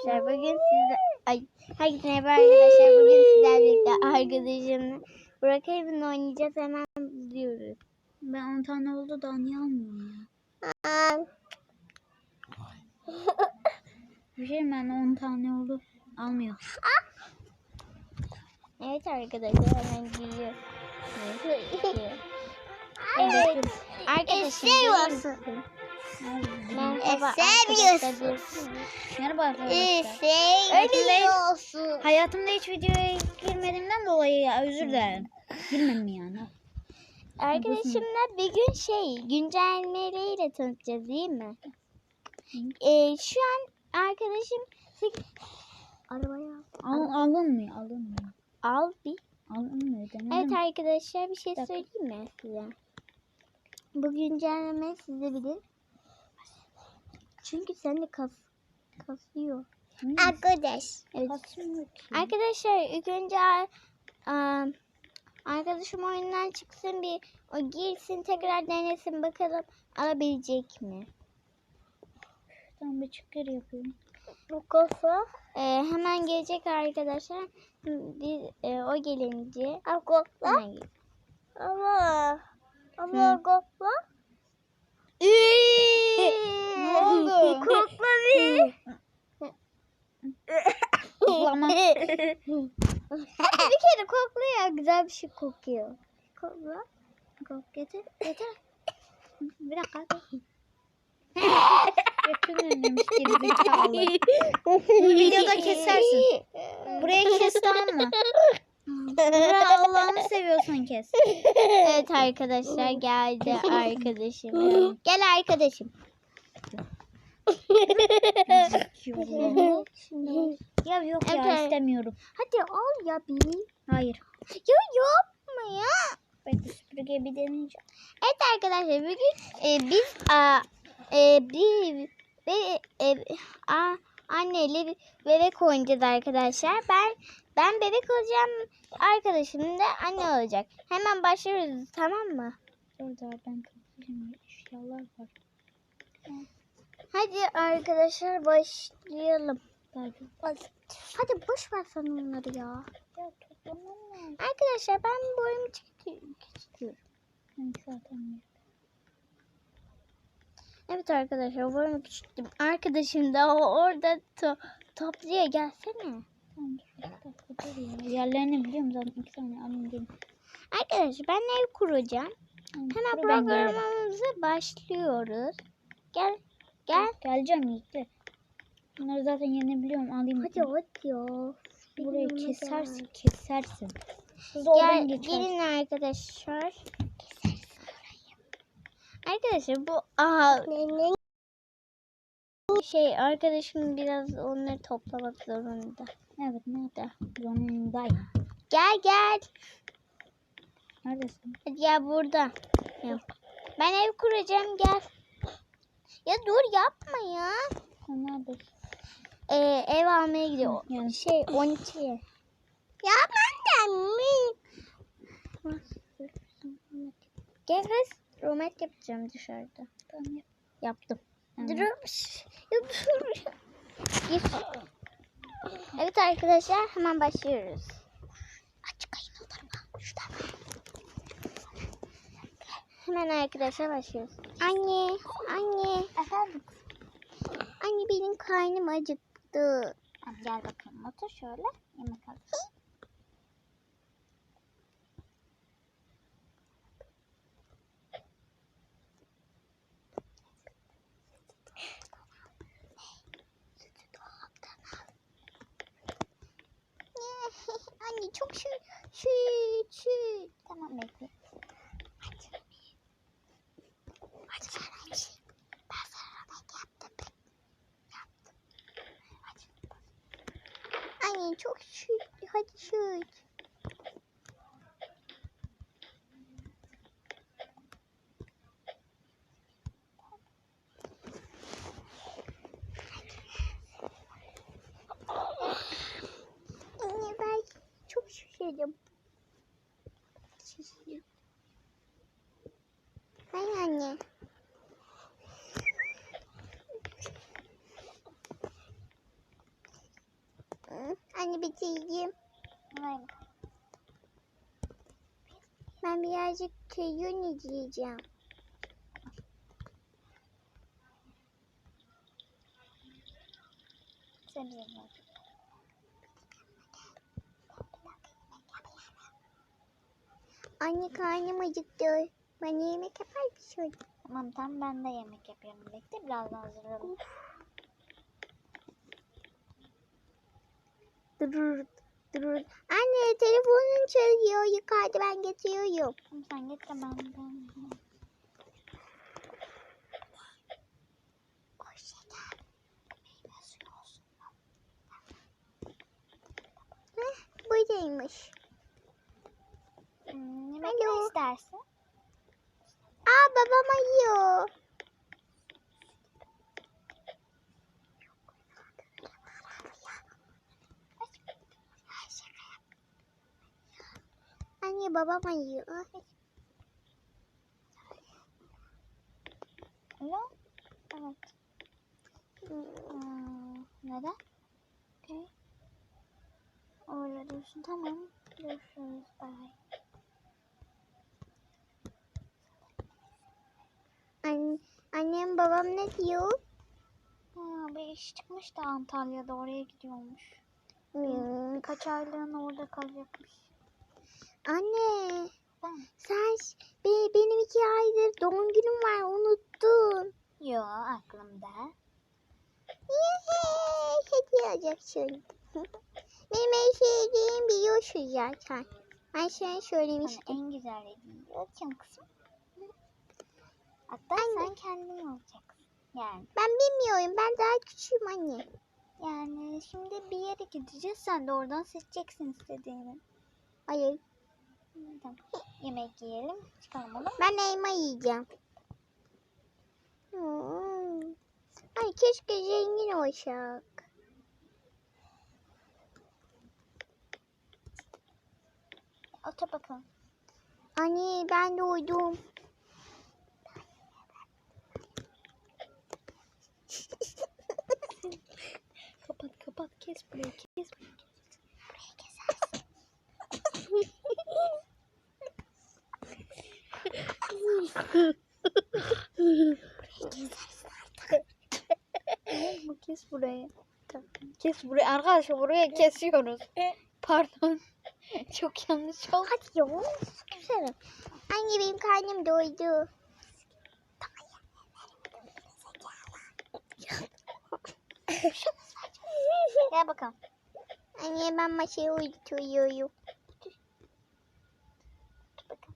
arkadaşlar bugün sizle ay herkese merhaba arkadaşlar bugün sizlerle birlikte arkadaşımla Burak evinde oynayacağız hemen diyoruz. Ben 10 tane oldu da niye almıyorum ya? Bir şey ben 10 tane oldu. Almıyor. Evet arkadaşlar hemen giriyor. Evet. Arkadaşım seviyorsun. Merhaba Seviyorsun. arkadaşlar. Merhaba arkadaşlar. Seviyorsun. Hayatımda hiç videoya girmediğimden dolayı ya, özür dilerim. Girmedim yani. Arkadaşımla bir gün şey güncellemeleriyle tanıtacağız değil mi? Ee, şu an arkadaşım arabaya Al, alınmıyor, alınmıyor. al bir. Alınmıyor. Evet arkadaşlar bir şey söyleyeyim mi size? Bu güncelleme size bilir. Çünkü sen de kas kasıyor. Hı, Arkadaş. Evet. kasmıyor ki. Arkadaşlar ilk önce arkadaşım oyundan çıksın bir o girsin tekrar denesin bakalım alabilecek mi? Tamam bir çıkar yapıyorum. Bu kafa. Ee, hemen gelecek arkadaşlar. Biz e, o gelince Akokla. Ama. Ama kokla. Ne oldu? Kokla bir. Koklama. bir kere kokla ya güzel bir şey kokuyor. Kokla. Kok getir. Getir. Bir dakika. Gerizekalı. Bu videoda kesersin. Buraya kes tamam mı? Burak Allah'ını seviyorsan kes. Evet arkadaşlar geldi arkadaşım. Gel arkadaşım. Ya yok ya Evet. istemiyorum. Hadi al ya bir. Hayır. Ya yapma ya. Bekle süpürgeyi bir deneyeceğim. Evet arkadaşlar bugün e, biz a, e, bir ve e, a, anneyle bebek oynayacağız arkadaşlar. Ben ben bebek olacağım. Arkadaşım da anne olacak. Hemen başlıyoruz tamam mı? Orada ben kapatacağım. Eşyalar var. Hadi arkadaşlar başlayalım. Hadi boş ver sen onları ya. Arkadaşlar ben bu oyunu çek- istiyorum. Ben zaten Evet arkadaşlar bu oyunu küçülttüm. Arkadaşım da orada to topluyor gelsene. Yerlerini biliyorum zaten. iki tane alayım. Arkadaşlar ben ev kuracağım. Hemen programımıza başlıyoruz. Gel. Gel. Geleceğim Yiğit'le. Bunları zaten yerini biliyorum. Alayım. Hadi hadi ya. Burayı Benim kesersin. Kesersin. Hızlı Gel gelin arkadaşlar. Arkadaşlar bu aha şey arkadaşım biraz onları toplamak zorunda. Evet nerede? Zonundayım. Gel gel. Neredesin? Hadi gel burada. Ya. Ben ev kuracağım gel. Ya dur yapma ya. Neredesin? Ee, ev almaya gidiyor. Yani Şey 12. Ya ben de mi? Gel kız. Romet yapacağım dışarıda. Tamam yap. Yaptım. Tamam. Dur. Ya dur. Evet arkadaşlar hemen başlıyoruz. Hemen arkadaşlar başlıyoruz. Anne, anne. Efendim. Anne benim karnım acıktı. Gel bakalım otur şöyle. Yemek al. Anne çok şu şu şu. Tamam bekle. Hadi sen aç. Ben sana yemek yaptım. Yaptım. Hadi. Anne çok şu hadi şu. Anne ben çok şişirdim. Şişirdim. Hayır anne. Anne bitireyim. Bakalım. Ben birazcık televizyon izleyeceğim. Sebze ver. Anne karnım acıktı. Bana yemek yapar mısın? Tamam tamam ben de yemek yapıyorum. Bekle birazdan hazırlarım. Durur, durur. Anne telefonun çalıyor. Yukarıda ben getiriyorum. Sen getir ben ben. Buradaymış. Hmm, yemek Alo. ne istersin? Aa babam ayıyor. Anne babam ayıyor. Alo? Evet. Hmm, neden? Okay. Öyle diyorsun. Tamam. Görüşürüz. Bye. Anne, annem babam ne diyor? Ha, bir iş çıkmış da Antalya'da oraya gidiyormuş. Hmm, Kaç aylığına orada kalacakmış. Anne sen be, benim iki aydır doğum günüm var unuttun. Yo aklımda. Yehey, hediye alacaksın. benim en sevdiğim biliyorsun zaten. Ben sana söylemiştim. en güzel hediyeyi alacağım kızım. Hatta sen kendin alacaksın. Yani Ben bilmiyorum ben daha küçüğüm anne. yani şimdi bir yere gideceğiz. Sen de oradan seçeceksin istediğini. Hayır Tamam. Yemek yiyelim. Çıkalım olur mu? ben elma yiyeceğim. Hmm. Ay keşke zengin olsak. Otur bakalım. Anne ben de uyudum. Kapat kapat kes burayı kes. Bu kes burayı. Kes burayı. Arkadaşlar buraya kesiyoruz. Pardon. Çok yanlış oldu. Hadi ya güzelim. Anne benim karnım doydu. Gel bakalım. Anne ben masaya uyutuyorum. Otur bakalım.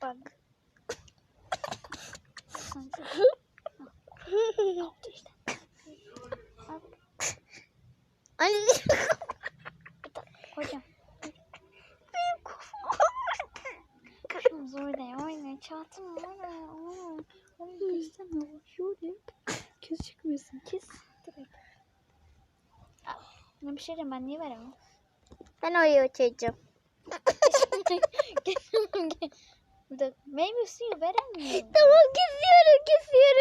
Al Diyeyim ben niye veremem? Ben oraya dakika. Meyve suyu veremiyorum. Tamam kesiyorum kesiyorum